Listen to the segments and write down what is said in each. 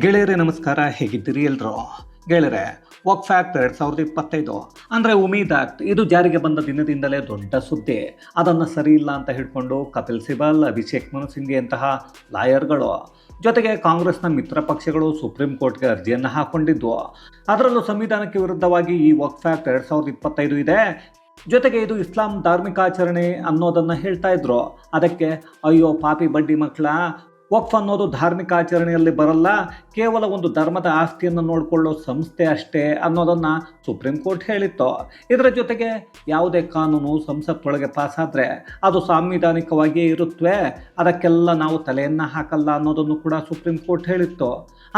ಗೆಳೆಯರೇ, ನಮಸ್ಕಾರ. ಹೇಗಿದ್ದೀರಿ ಎಲ್ರು? ಗೆಳೆಯರೇ ವಕ್ ಫ್ಯಾಕ್ಟ್ ಎರಡು ಸಾವಿರದ ಇಪ್ಪತ್ತೈದು, ಅಂದರೆ ಉಮೀದ್ ಆಕ್ಟ್, ಇದು ಜಾರಿಗೆ ಬಂದ ದಿನದಿಂದಲೇ ದೊಡ್ಡ ಸುದ್ದಿ. ಅದನ್ನು ಸರಿ ಇಲ್ಲ ಅಂತ ಹಿಡ್ಕೊಂಡು ಕಪಿಲ್ ಸಿಬಲ್, ಅಭಿಷೇಕ್ ಮನು ಅಂತಹ ಲಾಯರ್ಗಳು, ಜೊತೆಗೆ ಕಾಂಗ್ರೆಸ್ನ ಮಿತ್ರ ಪಕ್ಷಗಳು ಸುಪ್ರೀಂ ಕೋರ್ಟ್ಗೆ ಅರ್ಜಿಯನ್ನು ಹಾಕೊಂಡಿದ್ವು ಅದರಲ್ಲೂ ಸಂವಿಧಾನಕ್ಕೆ ವಿರುದ್ಧವಾಗಿ ಈ ವಕ್ ಫ್ಯಾಕ್ಟ್ ಎರಡು ಸಾವಿರದ ಇಪ್ಪತ್ತೈದು ಇದೆ. ಜೊತೆಗೆ ಇದು ಇಸ್ಲಾಂ ಧಾರ್ಮಿಕ ಆಚರಣೆ ಅನ್ನೋದನ್ನು ಹೇಳ್ತಾ ಇದ್ರು. ಅದಕ್ಕೆ, ಅಯ್ಯೋ, ಪಾಪಿ ಬಡ್ಡಿ ಮಕ್ಕಳ ವಕ್ಫ್ ಅನ್ನೋದು ಧಾರ್ಮಿಕ ಆಚರಣೆಯಲ್ಲಿ ಬರಲ್ಲ, ಕೇವಲ ಒಂದು ಧರ್ಮದ ಆಸ್ತಿಯನ್ನು ನೋಡಿಕೊಳ್ಳೋ ಸಂಸ್ಥೆ ಅಷ್ಟೇ ಅನ್ನೋದನ್ನು ಸುಪ್ರೀಂ ಕೋರ್ಟ್ ಹೇಳಿತ್ತು. ಇದರ ಜೊತೆಗೆ ಯಾವುದೇ ಕಾನೂನು ಸಂಸತ್ತೊಳಗೆ ಪಾಸಾದರೆ ಅದು ಸಾಂವಿಧಾನಿಕವಾಗಿಯೇ ಇರುತ್ತವೆ ಅದಕ್ಕೆಲ್ಲ ನಾವು ತಲೆಯನ್ನು ಹಾಕಲ್ಲ ಅನ್ನೋದನ್ನು ಕೂಡ ಸುಪ್ರೀಂ ಕೋರ್ಟ್ ಹೇಳಿತ್ತು.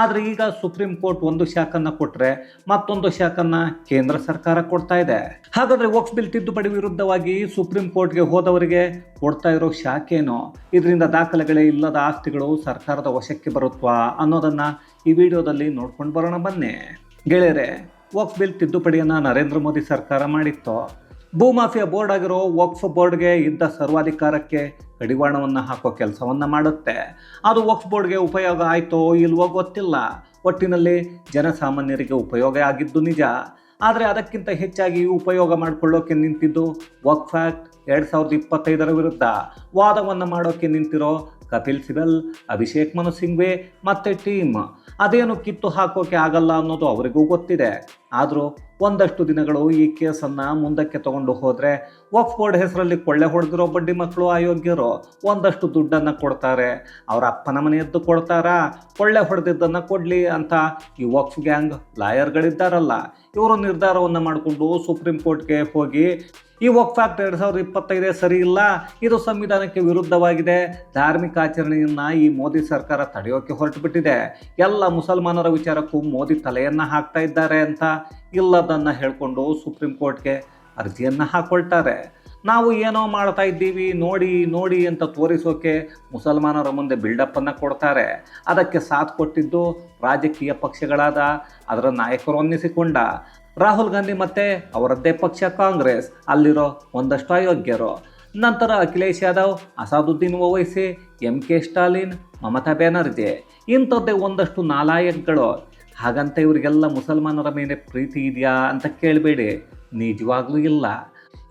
ಆದರೆ ಈಗ ಸುಪ್ರೀಂ ಕೋರ್ಟ್ ಒಂದು ಶಾಖನ್ನು ಕೊಟ್ಟರೆ ಮತ್ತೊಂದು ಶಾಖನ್ನು ಕೇಂದ್ರ ಸರ್ಕಾರ ಕೊಡ್ತಾ ಇದೆ. ಹಾಗಾದರೆ ವಕ್ಫ್ ಬಿಲ್ ತಿದ್ದುಪಡಿ ವಿರುದ್ಧವಾಗಿ ಸುಪ್ರೀಂ ಕೋರ್ಟ್ಗೆ ಹೋದವರಿಗೆ ಕೊಡ್ತಾ ಇರೋ ಶಾಖೇನು? ಇದರಿಂದ ದಾಖಲೆಗಳೇ ಇಲ್ಲದ ಆಸ್ತಿಗಳು ಸರ್ಕಾರದ ವಶಕ್ಕೆ ಬರುತ್ವಾ ಅನ್ನೋದನ್ನು ಈ ವಿಡಿಯೋದಲ್ಲಿ ನೋಡ್ಕೊಂಡು ಬರೋಣ ಬನ್ನಿ. ಗೆಳೆಯರೆ, ವಕ್ಫ್ ಬಿಲ್ ತಿದ್ದುಪಡಿಯನ್ನು ನರೇಂದ್ರ ಮೋದಿ ಸರ್ಕಾರ ಮಾಡಿತ್ತು? ಭೂಮಾಫಿಯಾ ಬೋರ್ಡ್ ಆಗಿರೋ ವಕ್ಫ್ ಬೋರ್ಡ್ಗೆ ಇದ್ದ ಸರ್ವಾಧಿಕಾರಕ್ಕೆ ಕಡಿವಾಣವನ್ನು ಹಾಕೋ ಕೆಲಸವನ್ನು ಮಾಡುತ್ತೆ. ಅದು ವಕ್ಫ್ ಬೋರ್ಡ್ಗೆ ಉಪಯೋಗ ಆಯಿತೋ ಇಲ್ವೋ ಗೊತ್ತಿಲ್ಲ. ಒಟ್ಟಿನಲ್ಲಿ ಜನಸಾಮಾನ್ಯರಿಗೆ ಉಪಯೋಗ ಆಗಿದ್ದು ನಿಜ. ಆದರೆ ಅದಕ್ಕಿಂತ ಹೆಚ್ಚಾಗಿ ಉಪಯೋಗ ಮಾಡಿಕೊಳ್ಳೋಕೆ ನಿಂತಿದ್ದು ವಕ್ಫ್ ಆ್ಯಕ್ಟ್ ಎರಡು ಸಾವಿರದ ಇಪ್ಪತ್ತೈದರ ವಿರುದ್ಧ ವಾದವನ್ನು ಮಾಡೋಕ್ಕೆ ನಿಂತಿರೋ ಕಪಿಲ್ ಸಿಬಲ್ ಅಭಿಷೇಕ್ ಮನು ಸಿಂಘ್ವೆ, ಮತ್ತು ಟೀಮ್. ಅದೇನು ಕಿತ್ತು ಹಾಕೋಕೆ ಆಗಲ್ಲ ಅನ್ನೋದು ಅವರಿಗೂ ಗೊತ್ತಿದೆ. ಆದರೂ ಒಂದಷ್ಟು ದಿನಗಳು ಈ ಕೇಸನ್ನು ಮುಂದಕ್ಕೆ ತಗೊಂಡು ಹೋದರೆ ವಕ್ಫ್ ಬೋರ್ಡ್ ಹೆಸರಲ್ಲಿ ಕೊಳ್ಳೆ ಹೊಡೆದಿರೋ ಬಡ್ಡಿ ಮಕ್ಕಳು ಅಯೋಗ್ಯರು ಒಂದಷ್ಟು ದುಡ್ಡನ್ನು ಕೊಡ್ತಾರೆ. ಅವರ ಅಪ್ಪನ ಮನೆಯದ್ದು ಕೊಡ್ತಾರಾ? ಕೊಳ್ಳೆ ಹೊಡೆದಿದ್ದನ್ನು ಕೊಡಲಿ ಅಂತ ಈ ವಕ್ಫ್ ಗ್ಯಾಂಗ್ ಲಾಯರ್ಗಳಿದ್ದಾರಲ್ಲ, ಇವರು ನಿರ್ಧಾರವನ್ನು ಮಾಡಿಕೊಂಡು ಸುಪ್ರೀಂ ಕೋರ್ಟ್ಗೆ ಹೋಗಿ ಈ ವಕ್ಫ್ ಆಕ್ಟ್ ಎರಡು ಸಾವಿರದ ಇಪ್ಪತ್ತೈದೇ ಸರಿ ಇಲ್ಲ. ಇದು ಸಂವಿಧಾನಕ್ಕೆ ವಿರುದ್ಧವಾಗಿದೆ. ಧಾರ್ಮಿಕ ಆಚರಣೆಯನ್ನು ಈ ಮೋದಿ ಸರ್ಕಾರ ತಡೆಯೋಕೆ ಹೊರಟು ಬಿಟ್ಟಿದೆ ಎಲ್ಲ ಮುಸಲ್ಮಾನರ ವಿಚಾರಕ್ಕೂ ಮೋದಿ ತಲೆಯನ್ನು ಹಾಕ್ತಾ ಇದ್ದಾರೆ ಅಂತ ಇಲ್ಲದನ್ನು ಹೇಳ್ಕೊಂಡು ಸುಪ್ರೀಂ ಕೋರ್ಟ್ಗೆ ಅರ್ಜಿಯನ್ನು ಹಾಕೊಳ್ತಾರೆ. ನಾವು ಏನೋ ಮಾಡ್ತಾ ಇದ್ದೀವಿ, ನೋಡಿ ನೋಡಿ ಅಂತ ತೋರಿಸೋಕೆ ಮುಸಲ್ಮಾನರ ಮುಂದೆ ಬಿಲ್ಡಪ್ಪನ್ನು ಕೊಡ್ತಾರೆ. ಅದಕ್ಕೆ ಸಾಥ್ ಕೊಟ್ಟಿದ್ದು ರಾಜಕೀಯ ಪಕ್ಷಗಳಾದ, ಅದರ ನಾಯಕರು ಅನ್ನಿಸಿಕೊಂಡ. ರಾಹುಲ್ ಗಾಂಧಿ ಮತ್ತೆ ಅವರದ್ದೇ ಪಕ್ಷ ಕಾಂಗ್ರೆಸ್. ಅಲ್ಲಿರೋ ಒಂದಷ್ಟು ಅಯೋಗ್ಯರು. ನಂತರ ಅಖಿಲೇಶ್ ಯಾದವ್, ಅಸಾದುದ್ದೀನ್ ಓವೈಸಿ, ಎಂ ಕೆ ಸ್ಟಾಲಿನ್, ಮಮತಾ ಬ್ಯಾನರ್ಜಿ. ಇಂಥದ್ದೇ ಒಂದಷ್ಟು ನಾಲಾಯಕ್ಗಳು. ಹಾಗಂತ ಇವರಿಗೆಲ್ಲ ಮುಸಲ್ಮಾನರ ಮೇಲೆ ಪ್ರೀತಿ ಇದೆಯಾ ಅಂತ ಕೇಳಬೇಡಿ. ನಿಜವಾಗ್ಲೂ ಇಲ್ಲ.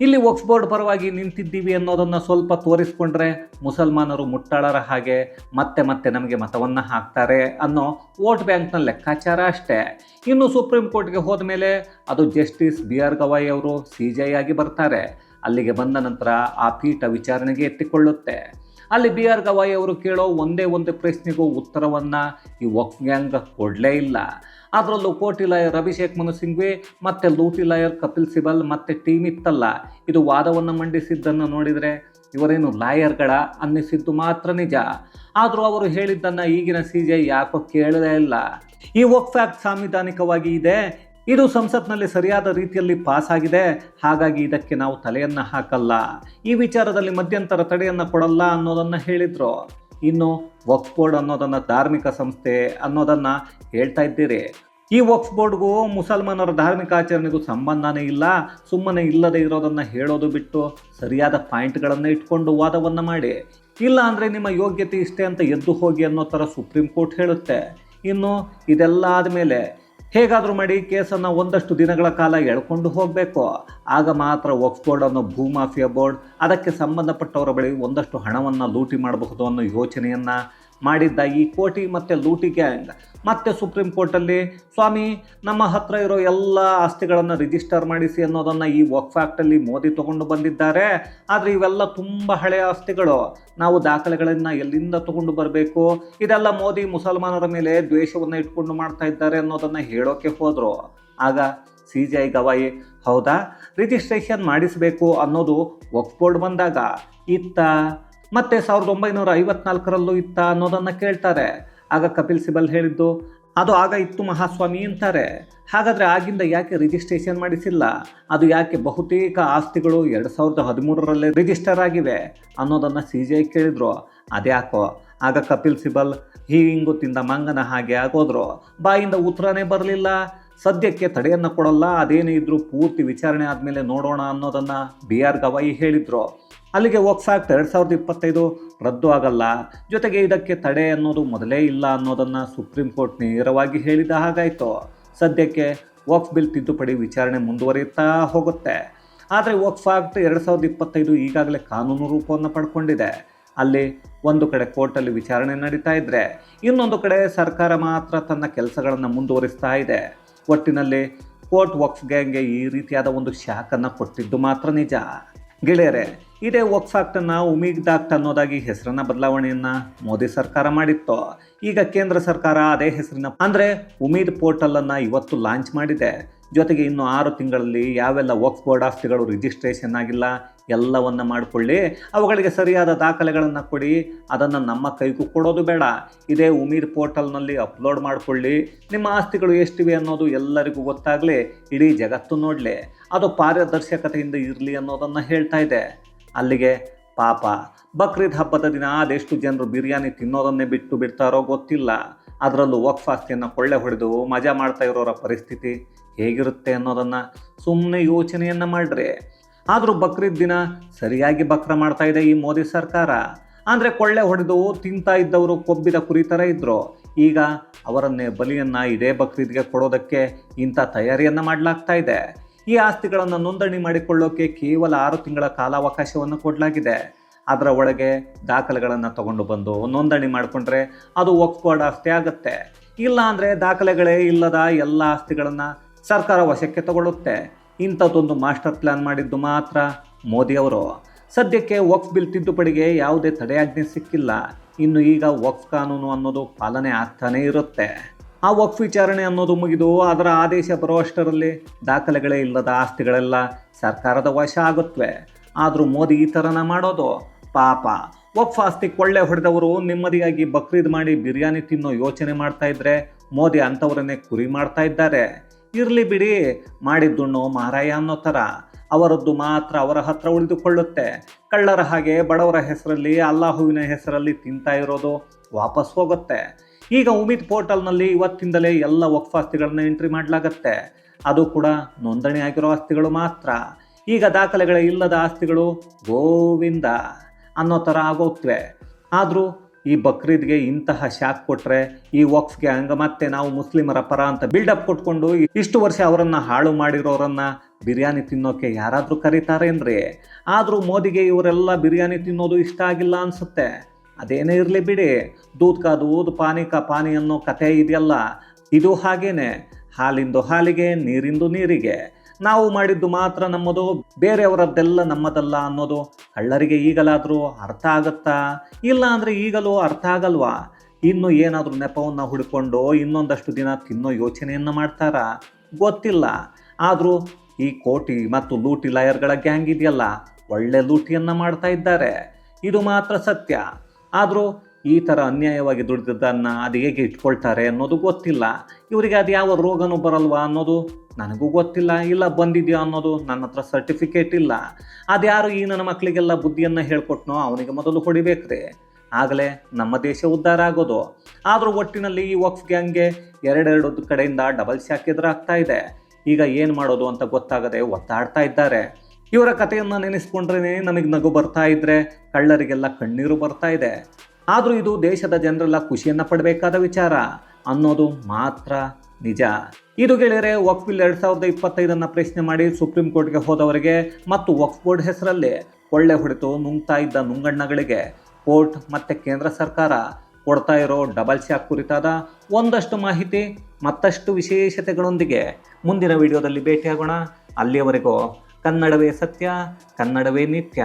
ಇಲ್ಲಿ ವಕ್ಸ್ ಬೋರ್ಡ್ ಪರವಾಗಿ ನಿಂತಿದ್ದೀವಿ ಅನ್ನೋದನ್ನು ಸ್ವಲ್ಪ ತೋರಿಸ್ಕೊಂಡ್ರೆ ಮುಸಲ್ಮಾನರು ಮುಟ್ಟಾಳರ ಹಾಗೆ ಮತ್ತೆ ಮತ್ತೆ ನಮಗೆ ಮತವನ್ನು ಹಾಕ್ತಾರೆ ಅನ್ನೋ ವೋಟ್ ಬ್ಯಾಂಕ್ನ ಲೆಕ್ಕಾಚಾರ ಅಷ್ಟೇ. ಇನ್ನು ಸುಪ್ರೀಂ ಕೋರ್ಟ್ಗೆ ಹೋದ ಮೇಲೆ ಅದು ಜಸ್ಟಿಸ್ ಬಿ ಆರ್ ಗವಾಯಿ ಅವರು ಸಿ ಜೆ ಆಗಿ ಬರ್ತಾರೆ. ಅಲ್ಲಿಗೆ ಬಂದ ನಂತರ ಆ ಪೀಠ ವಿಚಾರಣೆಗೆ ಎತ್ತಿಕೊಳ್ಳುತ್ತೆ. ಅಲ್ಲಿ ಬಿ ಆರ್ ಗವಾಯಿ ಅವರು ಕೇಳೋ ಒಂದೇ ಒಂದು ಪ್ರಶ್ನೆಗೂ ಉತ್ತರವನ್ನು ಈ ವಕ್ಯಾಂಗ ಕೊಡಲೇ ಇಲ್ಲ. ಅದರಲ್ಲೂ ಕೋಟಿ ಲಾಯರ್ ಅಭಿಷೇಕ್ ಮನು ಸಿಂಘ್ವಿ, ಮತ್ತು ಲೂಟಿ ಲಾಯರ್ ಕಪಿಲ್ ಸಿಬಲ್, ಮತ್ತು ಟೀಮ್ ಇತ್ತಲ್ಲ. ಇದು ವಾದವನ್ನು ಮಂಡಿಸಿದ್ದನ್ನು ನೋಡಿದರೆ ಇವರೇನು ಲಾಯರ್ಗಳ ಅನ್ನಿಸಿದ್ದು ಮಾತ್ರ ನಿಜ. ಆದರೂ ಅವರು ಹೇಳಿದ್ದನ್ನು ಈಗಿನ ಸಿ ಜೆ ಯಾಕೋ ಕೇಳಲೇ ಇಲ್ಲ. ಈ ವಕ್ಫ್ ಸಾಂವಿಧಾನಿಕವಾಗಿ ಇದೆ ಇದು ಸಂಸತ್ನಲ್ಲಿ ಸರಿಯಾದ ರೀತಿಯಲ್ಲಿ ಪಾಸ್ ಆಗಿದೆ. ಹಾಗಾಗಿ ಇದಕ್ಕೆ ನಾವು ತಲೆಯನ್ನು ಹಾಕಲ್ಲ. ಈ ವಿಚಾರದಲ್ಲಿ ಮಧ್ಯಂತರ ತಡೆಯನ್ನು ಕೊಡಲ್ಲ ಅನ್ನೋದನ್ನು ಹೇಳಿದರು. ಇನ್ನು ವಕ್ಫ್ ಬೋರ್ಡ್ ಅನ್ನೋದನ್ನು ಧಾರ್ಮಿಕ ಸಂಸ್ಥೆ ಅನ್ನೋದನ್ನು ಹೇಳ್ತಾ ಇದ್ದೀರಿ. ಈ ವಕ್ಫ್ ಬೋರ್ಡ್ಗೂ ಮುಸಲ್ಮಾನರ ಧಾರ್ಮಿಕ ಆಚರಣೆಗೂ ಸಂಬಂಧನೇ ಇಲ್ಲ. ಸುಮ್ಮನೆ ಇಲ್ಲದೆ ಇರೋದನ್ನು ಹೇಳೋದು ಬಿಟ್ಟು ಸರಿಯಾದ ಪಾಯಿಂಟ್ಗಳನ್ನು ಇಟ್ಕೊಂಡು ವಾದವನ್ನು ಮಾಡಿ. ಇಲ್ಲ ಅಂದರೆ ನಿಮ್ಮ ಯೋಗ್ಯತೆ ಇಷ್ಟೇ ಅಂತ ಎದ್ದು ಹೋಗಿ ಅನ್ನೋ ಥರ ಸುಪ್ರೀಂ ಕೋರ್ಟ್ ಹೇಳುತ್ತೆ. ಇನ್ನು ಇದೆಲ್ಲ ಆದಮೇಲೆ ಹೇಗಾದರೂ ಮಾಡಿ ಕೇಸನ್ನು ಒಂದಷ್ಟು ದಿನಗಳ ಕಾಲ ಎಳ್ಕೊಂಡು ಹೋಗಬೇಕು. ಆಗ ಮಾತ್ರ ವಕ್ಫ್ ಬೋರ್ಡ್ ಅನ್ನೋ ಭೂಮಾಫಿಯಾ ಬೋರ್ಡ್ ಅದಕ್ಕೆ ಸಂಬಂಧಪಟ್ಟವರ ಬಳಿ ಒಂದಷ್ಟು ಹಣವನ್ನು ಲೂಟಿ ಮಾಡಬಹುದು ಅನ್ನೋ ಯೋಚನೆಯನ್ನು ಮಾಡಿದ್ದ ಈ ಕೋಟಿ ಮತ್ತು ಲೂಟಿ ಗ್ಯಾಂಗ್ ಮತ್ತೆ ಸುಪ್ರೀಂ ಕೋರ್ಟಲ್ಲಿ, ಸ್ವಾಮಿ, ನಮ್ಮ ಹತ್ರ ಇರೋ ಎಲ್ಲ ಆಸ್ತಿಗಳನ್ನು ರಿಜಿಸ್ಟರ್ ಮಾಡಿಸಿ ಅನ್ನೋದನ್ನು ಈ ವಕ್ಫ್ ಆ್ಯಕ್ಟಲ್ಲಿ ಮೋದಿ ತಗೊಂಡು ಬಂದಿದ್ದಾರೆ. ಆದರೆ ಇವೆಲ್ಲ ತುಂಬ ಹಳೆಯ ಆಸ್ತಿಗಳು. ನಾವು ದಾಖಲೆಗಳನ್ನು ಎಲ್ಲಿಂದ ತಗೊಂಡು ಬರಬೇಕು? ಇದೆಲ್ಲ ಮೋದಿ ಮುಸಲ್ಮಾನರ ಮೇಲೆ ದ್ವೇಷವನ್ನು ಇಟ್ಕೊಂಡು ಮಾಡ್ತಾ ಇದ್ದಾರೆ ಅನ್ನೋದನ್ನು ಹೇಳೋಕೆ ಹೋದರು. ಆಗ ಸಿ ಜಿ ಐ ಗವಾಯಿ, ಹೌದಾ? ರಿಜಿಸ್ಟ್ರೇಷನ್ ಮಾಡಿಸಬೇಕು ಅನ್ನೋದು ವಕ್ ಬೋರ್ಡ್ ಬಂದಾಗ, ಇತ್ತ ಮತ್ತೆ ಸಾವಿರದ ಒಂಬೈನೂರ ಐವತ್ನಾಲ್ಕರಲ್ಲೂ ಇತ್ತ ಅನ್ನೋದನ್ನು ಕೇಳ್ತಾರೆ. ಆಗ ಕಪಿಲ್ ಸಿಬಲ್ ಹೇಳಿದ್ದು, ಅದು ಆಗ ಇತ್ತು ಮಹಾಸ್ವಾಮಿ ಅಂತಾರೆ. ಹಾಗಾದರೆ ಆಗಿಂದ ಯಾಕೆ ರಿಜಿಸ್ಟ್ರೇಷನ್ ಮಾಡಿಸಿಲ್ಲ? ಅದು ಯಾಕೆ ಬಹುತೇಕ ಆಸ್ತಿಗಳು ಎರಡು ಸಾವಿರದ ಹದಿಮೂರರಲ್ಲೇ ರಿಜಿಸ್ಟರ್ ಆಗಿವೆ? ಅನ್ನೋದನ್ನು ಸಿ ಜಿ ಐ ಕೇಳಿದ್ರು. ಅದ್ಯಾಕೋ? ಆಗ ಕಪಿಲ್ ಸಿಬಲ್ ಹೀಂಗು ತಿಂದ ಮಂಗನ ಹಾಗೆ ಆಗೋದ್ರು. ಬಾಯಿಂದ ಉತ್ತರನೇ ಬರಲಿಲ್ಲ. ಸದ್ಯಕ್ಕೆ ತಡೆಯನ್ನು ಕೊಡಲ್ಲ, ಅದೇನೇ ಇದ್ರೂ ಪೂರ್ತಿ ವಿಚಾರಣೆ ಆದಮೇಲೆ ನೋಡೋಣ ಅನ್ನೋದನ್ನು ಬಿ ಆರ್ ಗವಾಯಿ ಹೇಳಿದರು. ಅಲ್ಲಿಗೆ ವಾಕ್ ಆಕ್ಟ್ ಎರಡು ಸಾವಿರದ ಇಪ್ಪತ್ತೈದು ರದ್ದು ಆಗಲ್ಲ. ಜೊತೆಗೆ ಇದಕ್ಕೆ ತಡೆ ಅನ್ನೋದು ಮೊದಲೇ ಇಲ್ಲ ಅನ್ನೋದನ್ನು ಸುಪ್ರೀಂ ಕೋರ್ಟ್ ನೇರವಾಗಿ ಹೇಳಿದ ಹಾಗಾಯಿತು. ಸದ್ಯಕ್ಕೆ ವಕ್ಫ್ ಬಿಲ್ ತಿದ್ದುಪಡಿ ವಿಚಾರಣೆ ಮುಂದುವರಿಯುತ್ತಾ ಹೋಗುತ್ತೆ. ಆದರೆ ವಕ್ಫ್ ಆಕ್ಟ್ ಎರಡು ಸಾವಿರದ ಇಪ್ಪತ್ತೈದು ಈಗಾಗಲೇ ಕಾನೂನು ರೂಪವನ್ನು ಪಡ್ಕೊಂಡಿದೆ. ಅಲ್ಲಿ ಒಂದು ಕಡೆ ಕೋರ್ಟಲ್ಲಿ ವಿಚಾರಣೆ ನಡೀತಾ ಇದ್ದರೆ ಇನ್ನೊಂದು ಕಡೆ ಸರ್ಕಾರ ಮಾತ್ರ ತನ್ನ ಕೆಲಸಗಳನ್ನು ಮುಂದುವರಿಸ್ತಾ ಇದೆ. ಒಟ್ಟಿನಲ್ಲಿ ಕೋರ್ಟ್ ವಕ್ಫ್ ಗ್ಯಾಂಗ್ಗೆ ಈ ರೀತಿಯಾದ ಒಂದು ಶಾಖನ್ನು ಕೊಟ್ಟಿದ್ದು ಮಾತ್ರ ನಿಜ. ಗೆಳೆಯರೆ, ಇದೇ ವಕ್ಫ್ ಆಕ್ಟನ್ನ ಉಮೀದ್ ಆಕ್ಟ್ ಅನ್ನೋದಾಗಿ ಹೆಸರನ್ನ ಬದಲಾವಣೆಯನ್ನ ಮೋದಿ ಸರ್ಕಾರ ಮಾಡಿತ್ತು. ಈಗ ಕೇಂದ್ರ ಸರ್ಕಾರ ಅದೇ ಹೆಸರಿನ ಅಂದರೆ ಉಮೀದ್ ಪೋರ್ಟಲ್ ಅನ್ನ ಇವತ್ತು ಲಾಂಚ್ ಮಾಡಿದೆ. ಜೊತೆಗೆ ಇನ್ನು ಆರು ತಿಂಗಳಲ್ಲಿ ಯಾವೆಲ್ಲ ವಕ್ಫ್ ಬೋರ್ಡ್ ಆಸ್ತಿಗಳು ರಿಜಿಸ್ಟ್ರೇಷನ್ ಆಗಿಲ್ಲ, ಎಲ್ಲವನ್ನು ಮಾಡಿಕೊಳ್ಳಿ. ಅವುಗಳಿಗೆ ಸರಿಯಾದ ದಾಖಲೆಗಳನ್ನು ಕೊಡಿ. ಅದನ್ನು ನಮ್ಮ ಕೈಗೂ ಕೊಡೋದು ಬೇಡ. ಇದೇ ಉಮೀರ್ ಪೋರ್ಟಲ್ನಲ್ಲಿ ಅಪ್ಲೋಡ್ ಮಾಡಿಕೊಳ್ಳಿ. ನಿಮ್ಮ ಆಸ್ತಿಗಳು ಎಷ್ಟಿವೆ ಅನ್ನೋದು ಎಲ್ಲರಿಗೂ ಗೊತ್ತಾಗಲಿ. ಇಡೀ ಜಗತ್ತು ನೋಡಲಿ. ಅದು ಪಾರದರ್ಶಕತೆಯಿಂದ ಇರಲಿ ಅನ್ನೋದನ್ನು ಹೇಳ್ತಾ ಇದೆ. ಅಲ್ಲಿಗೆ ಪಾಪ. ಬಕ್ರೀದ್ ಹಬ್ಬದ ದಿನ ಅದೆಷ್ಟು ಜನರು ಬಿರಿಯಾನಿ ತಿನ್ನೋದನ್ನೇ ಬಿಟ್ಟು ಬಿಡ್ತಾರೋ ಗೊತ್ತಿಲ್ಲ. ಅದರಲ್ಲೂ ವಕ್ಫ್ ಆಸ್ತಿಯನ್ನು ಕೊಳ್ಳೆ ಹೊಡೆದು ಮಜಾ ಮಾಡ್ತಾ ಇರೋರ ಪರಿಸ್ಥಿತಿ. ಹೇಗಿರುತ್ತೆ ಅನ್ನೋದನ್ನು ಸುಮ್ಮನೆ ಯೋಚನೆಯನ್ನು ಮಾಡ್ರಿ. ಆದರೂ ಬಕ್ರೀದ್ ದಿನ ಸರಿಯಾಗಿ ಬಕ್ರ ಮಾಡ್ತಾ ಇದೆ ಈ ಮೋದಿ ಸರ್ಕಾರ. ಅಂದರೆ ಕೊಳ್ಳೆ ಹೊಡೆದು ತಿಂತಾ ಇದ್ದವರು ಕೊಬ್ಬಿದ ಕುರಿ ಥರ ಇದ್ದರು ಈಗ ಅವರನ್ನೇ ಬಲಿಯನ್ನು ಇದೇ ಬಕ್ರೀದ್ಗೆ ಕೊಡೋದಕ್ಕೆ ಇಂಥ ತಯಾರಿಯನ್ನು ಮಾಡಲಾಗ್ತಾ ಇದೆ. ಈ ಆಸ್ತಿಗಳನ್ನು ನೋಂದಣಿ ಮಾಡಿಕೊಳ್ಳೋಕೆ ಕೇವಲ ಆರು ತಿಂಗಳ ಕಾಲಾವಕಾಶವನ್ನು ಕೊಡಲಾಗಿದೆ. ಅದರ ಒಳಗೆ ದಾಖಲೆಗಳನ್ನು ತಗೊಂಡು ಬಂದು ನೋಂದಣಿ ಮಾಡಿಕೊಂಡ್ರೆ ಅದು ವಕ್ಫ್ ಬೋರ್ಡ್ ಆಸ್ತಿ ಆಗುತ್ತೆ. ಇಲ್ಲ ಅಂದರೆ ದಾಖಲೆಗಳೇ ಇಲ್ಲದ ಎಲ್ಲ ಆಸ್ತಿಗಳನ್ನು ಸರ್ಕಾರ ವಶಕ್ಕೆ ತಗೊಳ್ಳುತ್ತೆ. ಇಂಥದ್ದೊಂದು ಮಾಸ್ಟರ್ ಪ್ಲ್ಯಾನ್ ಮಾಡಿದ್ದು ಮಾತ್ರ ಮೋದಿಯವರು. ಸದ್ಯಕ್ಕೆ ವಕ್ಫ್ ಬಿಲ್ ತಿದ್ದುಪಡಿಗೆ ಯಾವುದೇ ತಡೆಯಾಜ್ಞೆ ಸಿಕ್ಕಿಲ್ಲ. ಇನ್ನು ಈಗ ವಕ್ಫ್ ಕಾನೂನು ಅನ್ನೋದು ಪಾಲನೆ ಆಗ್ತಾನೇ ಇರುತ್ತೆ. ಆ ವಕ್ಫ್ ವಿಚಾರಣೆ ಅನ್ನೋದು ಮುಗಿದು ಅದರ ಆದೇಶ ಬರುವಷ್ಟರಲ್ಲಿ ದಾಖಲೆಗಳೇ ಇಲ್ಲದ ಆಸ್ತಿಗಳೆಲ್ಲ ಸರ್ಕಾರದ ವಶ ಆಗುತ್ತವೆ ಆದರೂ ಮೋದಿ ಈ ಥರನ ಮಾಡೋದು? ಪಾಪ. ವಕ್ಫ್ ಆಸ್ತಿ ಕೊಳ್ಳೆ ಹೊಡೆದವರು ನೆಮ್ಮದಿಯಾಗಿ ಬಕ್ರೀದ್ ಮಾಡಿ ಬಿರಿಯಾನಿ ತಿನ್ನೋ ಯೋಚನೆ ಮಾಡ್ತಾ ಇದ್ರೆ ಮೋದಿ ಅಂಥವರನ್ನೇ ಕುರಿ ಮಾಡ್ತಾ ಇದ್ದಾರೆ. ಇರಲಿ ಬಿಡಿ ಮಾಡಿದ್ದುಣ್ಣು ಮಾರಾಯ ಅನ್ನೋ ಥರ. ಅವರದ್ದು ಮಾತ್ರ ಅವರ ಹತ್ರ ಉಳಿದುಕೊಳ್ಳುತ್ತೆ. ಕಳ್ಳರ ಹಾಗೆ ಬಡವರ ಹೆಸರಲ್ಲಿ, ಅಲ್ಲಾಹುವಿನ ಹೆಸರಲ್ಲಿ ತಿಂತಾ ಇರೋದು ವಾಪಸ್ ಹೋಗುತ್ತೆ. ಈಗ ಉಮಿದ್ ಪೋರ್ಟಲ್ನಲ್ಲಿ ಇವತ್ತಿಂದಲೇ ಎಲ್ಲ ವಕ್ಫ್ ಆಸ್ತಿಗಳನ್ನ ಎಂಟ್ರಿ ಮಾಡಲಾಗತ್ತೆ. ಅದು ಕೂಡ ನೋಂದಣಿ ಆಗಿರೋ ಆಸ್ತಿಗಳು ಮಾತ್ರ. ಈಗ ದಾಖಲೆಗಳ ಇಲ್ಲದ ಆಸ್ತಿಗಳು ಗೋವಿಂದ ಅನ್ನೋ ಥರ ಆಗೋಗ್ತವೆ. ಆದರೂ ಈ ಬಕ್ರೀದ್ಗೆ ಇಂತಹ ಶಾಕ್ ಕೊಟ್ಟರೆ ಈ ವಕ್ಫ್ಗೆ ಹಂಗ ಮತ್ತೆ ನಾವು ಮುಸ್ಲಿಮರ ಪರ ಅಂತ ಬಿಲ್ಡಪ್ ಕೊಟ್ಕೊಂಡು ಇಷ್ಟು ವರ್ಷ ಅವರನ್ನು ಹಾಳು ಮಾಡಿರೋರನ್ನ ಬಿರಿಯಾನಿ ತಿನ್ನೋಕೆ ಯಾರಾದರೂ ಕರೀತಾರೇನ್ರಿ ಆದರೂ ಮೋದಿಗೆ ಇವರೆಲ್ಲ ಬಿರಿಯಾನಿ ತಿನ್ನೋದು ಇಷ್ಟ ಆಗಿಲ್ಲ ಅನಿಸುತ್ತೆ. ಅದೇನೇ ಇರಲಿ ಬಿಡಿ. ದೂದ್ ಕಾ ದೂದ್, ಪಾನಿ ಕಾ ಪಾನಿ ಅನ್ನೋ ಕಥೆ ಇದೆಯಲ್ಲ. ಇದು ಹಾಗೇನೆ. ಹಾಲಿಂದು ಹಾಲಿಗೆ, ನೀರಿಂದು ನೀರಿಗೆ. ನಾವು ಮಾಡಿದ್ದು ಮಾತ್ರ ನಮ್ಮದು, ಬೇರೆಯವರದ್ದೆಲ್ಲ ನಮ್ಮದಲ್ಲ ಅನ್ನೋದು ಕಳ್ಳರಿಗೆ ಈಗಲಾದರೂ ಅರ್ಥ ಆಗತ್ತಾ? ಇಲ್ಲ ಅಂದರೆ ಈಗಲೂ ಅರ್ಥ ಆಗಲ್ವಾ? ಇನ್ನು ಏನಾದರೂ ನೆಪವನ್ನು ಹುಡುಕೊಂಡು ಇನ್ನೊಂದಷ್ಟು ದಿನ ತಿನ್ನೋ ಯೋಚನೆಯನ್ನು ಮಾಡ್ತಾರಾ? ಗೊತ್ತಿಲ್ಲ. ಆದರೂ ಈ ಕೋಟಿ ಮತ್ತು ಲೂಟಿ ಲಾಯರ್ಗಳ ಗ್ಯಾಂಗ್ ಇದೆಯಲ್ಲ, ಒಳ್ಳೆ ಲೂಟಿಯನ್ನು ಮಾಡ್ತಾ ಇದ್ದಾರೆ. ಇದು ಮಾತ್ರ ಸತ್ಯ. ಆದರೂ ಈ ಥರ ಅನ್ಯಾಯವಾಗಿ ದುಡಿದಿದ್ದನ್ನು ಅದು ಹೇಗೆ ಇಟ್ಕೊಳ್ತಾರೆ ಅನ್ನೋದು ಗೊತ್ತಿಲ್ಲ. ಇವರಿಗೆ ಅದು ಯಾವ ರೋಗನೂ ಬರಲ್ವಾ ಅನ್ನೋದು ನನಗೂ ಗೊತ್ತಿಲ್ಲ, ಇಲ್ಲ ಬಂದಿದೆಯಾ ಅನ್ನೋದು ನನ್ನ ಹತ್ರ ಸರ್ಟಿಫಿಕೇಟ್ ಇಲ್ಲ. ಅದ್ಯಾರು ಈ ನನ್ನ ಮಕ್ಕಳಿಗೆಲ್ಲ ಬುದ್ಧಿಯನ್ನು ಹೇಳ್ಕೊಟ್ನೋ ಅವನಿಗೆ ಮೊದಲು ಹೊಡಿಬೇಕ್ರಿ. ಆಗಲೇ ನಮ್ಮ ದೇಶ ಉದ್ಧಾರ ಆಗೋದು. ಆದರೂ ಒಟ್ಟಿನಲ್ಲಿ ಈ ವಕ್ಫ್ ಗ್ಯಾಂಗ್ಗೆ ಎರಡೆರಡು ಕಡೆಯಿಂದ ಡಬಲ್ ಶಾಕ್ ಎದುರಾಗ್ತಾ ಇದೆ. ಈಗ ಏನು ಮಾಡೋದು ಅಂತ ಗೊತ್ತಾಗದೆ ಒತ್ತಾಡ್ತಾ ಇದ್ದಾರೆ. ಇವರ ಕಥೆಯನ್ನು ನೆನೆಸ್ಕೊಂಡ್ರೇ ನಮಗೆ ನಗು ಬರ್ತಾ ಇದ್ರೆ ಕಳ್ಳರಿಗೆಲ್ಲ ಕಣ್ಣೀರು ಬರ್ತಾ ಇದೆ. ಆದರೂ ಇದು ದೇಶದ ಜನರೆಲ್ಲ ಖುಷಿಯನ್ನು ಪಡಬೇಕಾದ ವಿಚಾರ. ಅನ್ನೋದು ಮಾತ್ರ ನಿಜ. ಇದು ಗೆಳೆಯರೆ ವಕ್ಫ್ ಬಿಲ್ ಎರಡು ಸಾವಿರದ ಇಪ್ಪತ್ತೈದನ್ನು ಪ್ರಶ್ನೆ ಮಾಡಿ ಸುಪ್ರೀಂ ಕೋರ್ಟ್ಗೆ ಹೋದವರಿಗೆ ಮತ್ತು ವಕ್ಫ್ ಬೋರ್ಡ್ ಹೆಸರಲ್ಲಿ ಒಳ್ಳೆ ಹೊಡೆತು ನುಂಗ್ತಾ ಇದ್ದ ನುಂಗಣ್ಣಗಳಿಗೆ ಕೋರ್ಟ್ ಮತ್ತು ಕೇಂದ್ರ ಸರ್ಕಾರ ಕೊಡ್ತಾ ಇರೋ ಡಬಲ್ ಶಾಕ್ ಕುರಿತಾದ ಒಂದಷ್ಟು ಮಾಹಿತಿ, ಮತ್ತಷ್ಟು ವಿಶೇಷತೆಗಳೊಂದಿಗೆ ಮುಂದಿನ ವಿಡಿಯೋದಲ್ಲಿ ಭೇಟಿಯಾಗೋಣ. ಅಲ್ಲಿಯವರೆಗೂ ಕನ್ನಡವೇ ಸತ್ಯ, ಕನ್ನಡವೇ ನಿತ್ಯ.